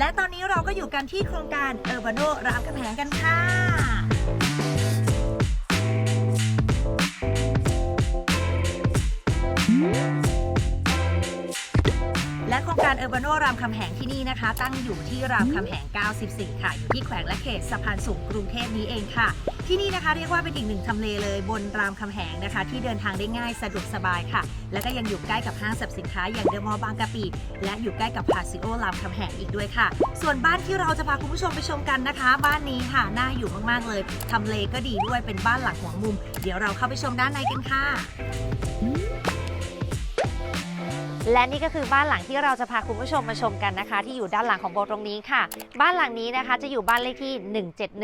และตอนนี้เราก็อยู่กันที่โครงการเออร์บาโนรามคำแหงกันค่ะารเออร์บาโนรามคำแหงที่นี่นะคะ ตั้งอยู่ที่รามคำแหง 94 ค่ะ อยู่ที่แขวงและเขตสะพานสูงกรุงเทพนี้เองค่ะ ที่นี่นะคะเรียกว่าเป็นอีกหนึ่งทำเลเลยบนรามคำแหงนะคะ ที่เดินทางได้ง่ายสะดวกสบายค่ะ และก็ยังอยู่ใกล้กับห้างสรรพสินค้าอย่างเดอะมอลล์บางกะปิและอยู่ใกล้กับพาซิโอรามคำแหงอีกด้วยค่ะ ส่วนบ้านที่เราจะพาคุณผู้ชมไปชมกันนะคะ บ้านนี้ค่ะน่าอยู่มากๆเลยทำเลก็ดีด้วยเป็นบ้านหลังหัวมุม เดี๋ยวเราเข้าไปชมด้านในกันค่ะ และนี่ก็คือบ้านหลังที่เราจะพาคุณผู้ชมมาชมกันนะคะ ที่อยู่ด้านหลังของโบตรงนี้ค่ะ บ้านหลังนี้นะคะจะอยู่บ้านเลขที่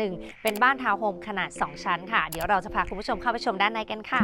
171 เป็นบ้านทาวน์โฮมขนาด 2 ชั้นค่ะ เดี๋ยวเราจะพาคุณผู้ชมเข้าไปชมด้านในกันค่ะ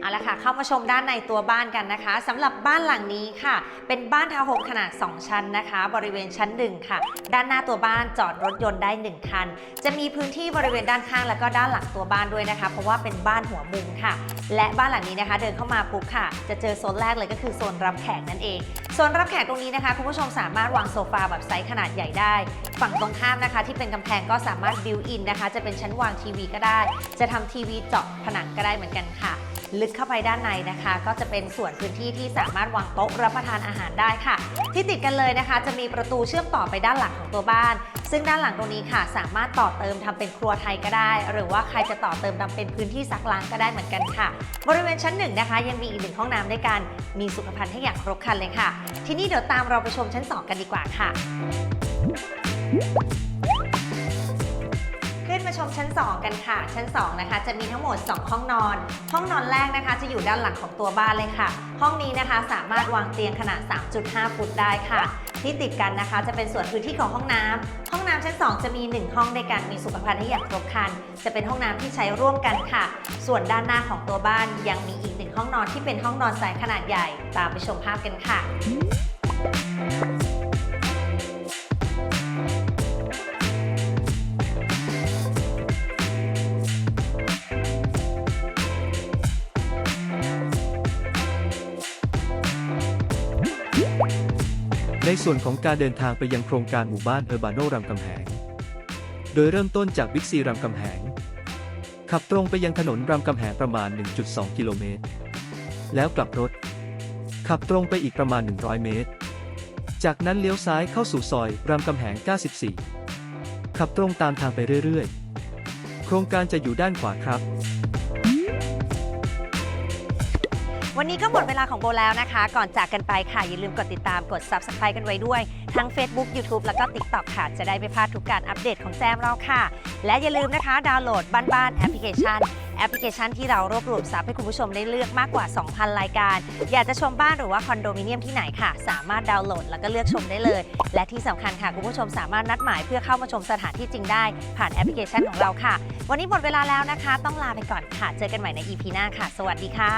เอาละค่ะเข้ามาชมด้านในตัวบ้านกันนะคะสำหรับบ้านหลังนี้ค่ะ เป็นบ้านทาวน์โฮมขนาด 2 ชั้นนะคะ บริเวณชั้น 1 ค่ะ ด้านหน้าตัวบ้านจอดรถยนต์ได้ 1 คัน จะมีพื้นที่บริเวณด้านข้าง แล้วก็ด้านหลังตัวบ้านด้วยนะคะ เพราะว่าเป็นบ้านหัวมุมค่ะ และบ้านหลังนี้นะคะ เดินเข้ามาปุ๊บค่ะ จะเจอโซนแรกเลยก็คือโซนรับแขกนั่นเองโซนรับแขกตรงนี้นะคะคุณผู้ชมสามารถวางโซฟาแบบไซส์ขนาดใหญ่ได้ ฝั่งตรงข้ามนะคะ ที่เป็นกำแพงก็สามารถบิวอินนะคะ จะเป็นชั้นวางทีวีก็ได้ จะทำทีวีเจาะผนังก็ได้เหมือนกันค่ะ ลึกเข้าไปด้านในนะคะ ก็จะเป็นส่วนพื้นที่ที่สามารถวางโต๊ะรับประทานอาหารได้ค่ะ ที่ติดกันเลยนะคะ จะมีประตูเชื่อมต่อไปด้านหลังของตัวบ้าน ซึ่งด้านหลังตรงนี้ค่ะ สามารถต่อเติมทำเป็นครัวไทยก็ได้ หรือว่าใครจะต่อเติมทำเป็นพื้นที่ซักล้างก็ได้เหมือนกันค่ะ บริเวณชั้นหนึ่งนะคะ ยังมีอีกหนึ่งห้องน้ำด้วยกัน มีสุขภัณฑ์ให้อย่างครบครันเลยค่ะ ทีนี้เดี๋ยวตามเราไปชมชั้น 2 กันดีกว่าค่ะขึ้นมา ชมชั้น 2 กันค่ะ ชั้น 2 นะคะ จะมีทั้งหมด 2 ห้องนอน ห้องนอนแรกนะคะ จะอยู่ด้านหลังของตัวบ้านเลยค่ะ ห้องนี้นะคะสามารถวางเตียงขนาด 3.5 ฟุตได้ค่ะ ที่ติดกันนะคะ จะเป็นส่วนพื้นที่ของห้องน้ำห้องน้ำชั้น 2 จะมี 1 ห้องด้วยกันมีสุขภัณฑ์ให้อย่างครบครัน จะเป็นห้องน้ำที่ใช้ร่วมกันค่ะ ส่วนด้านหน้าของตัวบ้านยังมีอีกหนึ่งห้องนอนที่เป็นห้องนอนสายขนาดใหญ่ ตามไปชมภาพกันค่ะ ในส่วนของการเดินทางไปยังโครงการหมู่บ้านเออร์บาโนรามคำแหง โดยเริ่มต้นจากบิ๊กซีรามคำแหง ขับตรงไปยังถนนรามคำแหงประมาณ 1.2 กิโลเมตร แล้วกลับรถ ขับตรงไปอีกประมาณ 100 เมตร จากนั้นเลี้ยวซ้ายเข้าสู่ซอยรามคำแหง 94 ขับตรงตามทางไปเรื่อยๆ โครงการจะอยู่ด้านขวาครับ วันนี้ก็หมดเวลาของโบแล้วนะคะ ก่อนจากกันไปค่ะ อย่าลืมกดติดตามกด Subscribe กันไว้ด้วย ทั้ง Facebook YouTube แล้วก็ TikTok ค่ะ จะได้ไม่พลาดทุกการอัปเดตของแจมเราค่ะ และอย่าลืมนะคะ ดาวน์โหลดบ้านบ้านแอปพลิเคชัน แอปพลิเคชันที่เรารวบรวมทรัพย์ให้คุณผู้ชมได้เลือกมากกว่า 2,000 รายการ อยากจะชมบ้านหรือว่าคอนโดมิเนียมที่ไหนค่ะ สามารถดาวน์โหลดแล้วก็เลือกชมได้เลย และที่สำคัญค่ะ คุณผู้ชมสามารถนัดหมายเพื่อเข้ามาชมสถานที่จริงได้ ผ่านแอปพลิเคชันของเราค่ะ วันนี้หมดเวลาแล้วนะคะ ต้องลาไปก่อนค่ะ เจอกันใหม่ใน EP หน้าค่ะ สวัสดีค่ะ